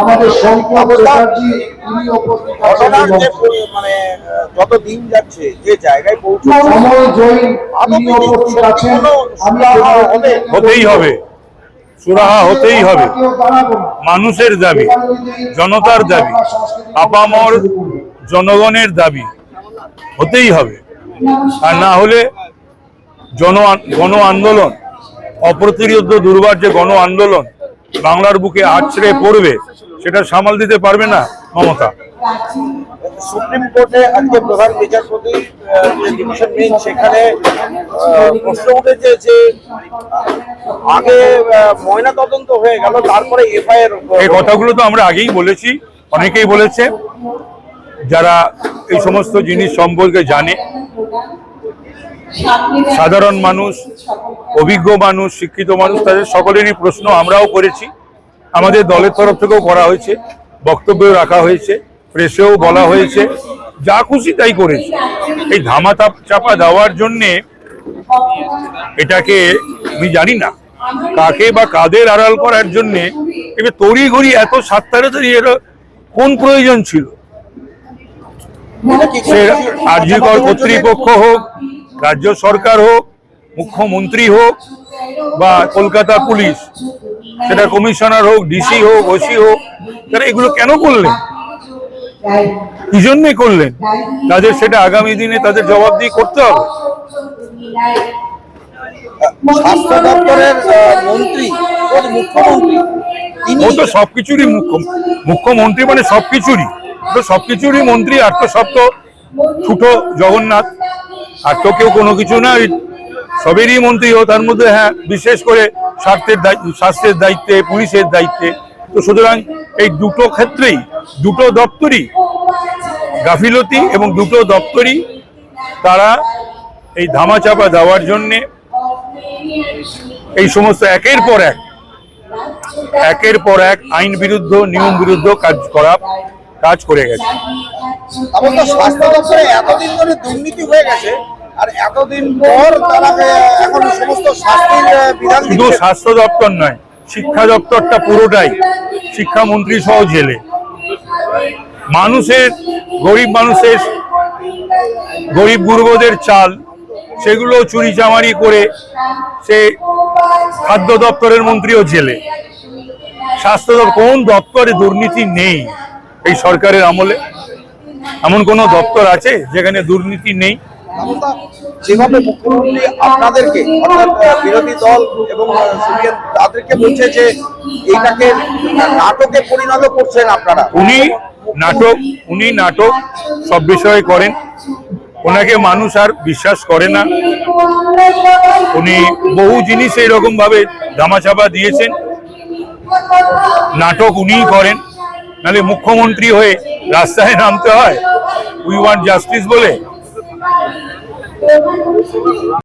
আমাদের মানে যত দিন যাচ্ছে যে জায়গায় পৌঁছচ্ছে সময় জৈন আদৌ তিনি কি উপস্থিত আছেন। কোনো আমি সুরাহা আপনাদের হবে? হতেই হবে। সুরাহা হতেই হবে। কেউ দাঁড়াবো না। মানুষের দাবি জনতার দাবি আপামর জনগণের দাবি হতেই হবে। আর না হলে জন গণ আন্দোলন অপ্রতিরোধ দুর্বার যে গণ আন্দোলন বাংলার বুকে আছড়ে পড়বে সেটা সামাল দিতে পারবে না মমতা। সুপ্রিম কোর্টে আজকে প্রধান বিচারপতি ডিভিশন বেঞ্চ সেখানে প্রশ্ন উঠেছে যে আগে ময়না তদন্ত হয়ে গেল তারপরে এফআইআর এই কথাগুলো তো আমরা আগেই বলেছি অনেকেই বলেছে। যারা এই সমস্ত জিনিস সম্পর্কে জানে সাধারণ মানুষ অভিজ্ঞ মানুষ শিক্ষিত মানুষ তাদের সকলেরই প্রশ্ন আমরাও করেছি। আমাদের দলের তরফ থেকেও করা হয়েছে বক্তব্য রাখা হয়েছে প্রেসেও বলা হয়েছে যা খুশি তাই করেছে। এই ধামা চাপা দেওয়ার জন্যে এটাকে আমি জানি না কাকে বা কাদের আড়াল করার জন্যে এবার তড়ি ঘড়ি এত সাত তাড়াতাড়ি এর কোন প্রয়োজন ছিল? সে আরজিকর কর্তৃপক্ষ হোক রাজ্য সরকার হোক মুখ্যমন্ত্রী হোক বা কলকাতা পুলিশ সেটা কমিশনার হোক ডিসি হোক ওসি হোক তারা এগুলো কেন করলেন? কি জন্যে করলেন? তাদের সেটা আগামী দিনে তাদের জবাবদিহি করতে হবে। স্বাস্থ্য দপ্তরের আহ, মন্ত্রী মুখ্যমন্ত্রী ও তো সবকিছুরই মুখ্য মুখ্যমন্ত্রী মানে সবকিছুরই। তো সবকিছুরই মন্ত্রী আর তো সব তো ছুটো জগন্নাথ। আর তো কেউ কোনো কিছু না সবেরই মন্ত্রী ও তার মধ্যে হ্যাঁ বিশেষ করে স্বার্থের স্বাস্থ্যের দায়িত্বে, পুলিশের দায়িত্বে। তো সুতরাং এই দুটো ক্ষেত্রেই, দুটো দপ্তরই, গাফিলতি এবং দুটো দপ্তরই তারা এই ধামাচাপা দেওয়ার জন্যে এই সমস্ত একের পর এক, একের পর এক আইন বিরুদ্ধ, নিয়ম বিরুদ্ধ কাজ করা, কাজ করে গেছে। তো স্বাস্থ্য দপ্তরে এতদিন ধরে দুর্নীতি হয়ে গেছে আর এতদিন পর তারা এখন সমস্ত শাস্তির বিধান শুধু স্বাস্থ্য দপ্তর নয় শিক্ষা দপ্তরটা পুরোটাই শিক্ষামন্ত্রী সহ জেলে। মানুষের গরিব মানুষের গরিব গুরুবদের চাল সেগুলো চুরি চামারি করে সে খাদ্য দপ্তরের মন্ত্রীও জেলে। স্বাস্থ্য দপ্তর কোন দপ্তরে দুর্নীতি নেই এই সরকারের আমলে? এমন কোনো দপ্তর আছে যেখানে দুর্নীতি নেই? যেভাবে মুখ্যমন্ত্রী আপনাদেরকে অর্থাৎ বিরোধী দল এবং তাদেরকে বলছে যে এইটাকে নাটকে পরিণত করছেন আপনারা। উনি নাটক উনি নাটক সব বিষয়ে করেন। ওনাকে মানুষ আর বিশ্বাস করে না। উনি বহু জিনিস এইরকম ভাবে ধামাচাপা দিয়েছেন। নাটক উনিই করেন। নাহলে মুখ্যমন্ত্রী হয়ে রাস্তায় নামতে হয়। উই ওয়ান্ট জাস্টিস বলে।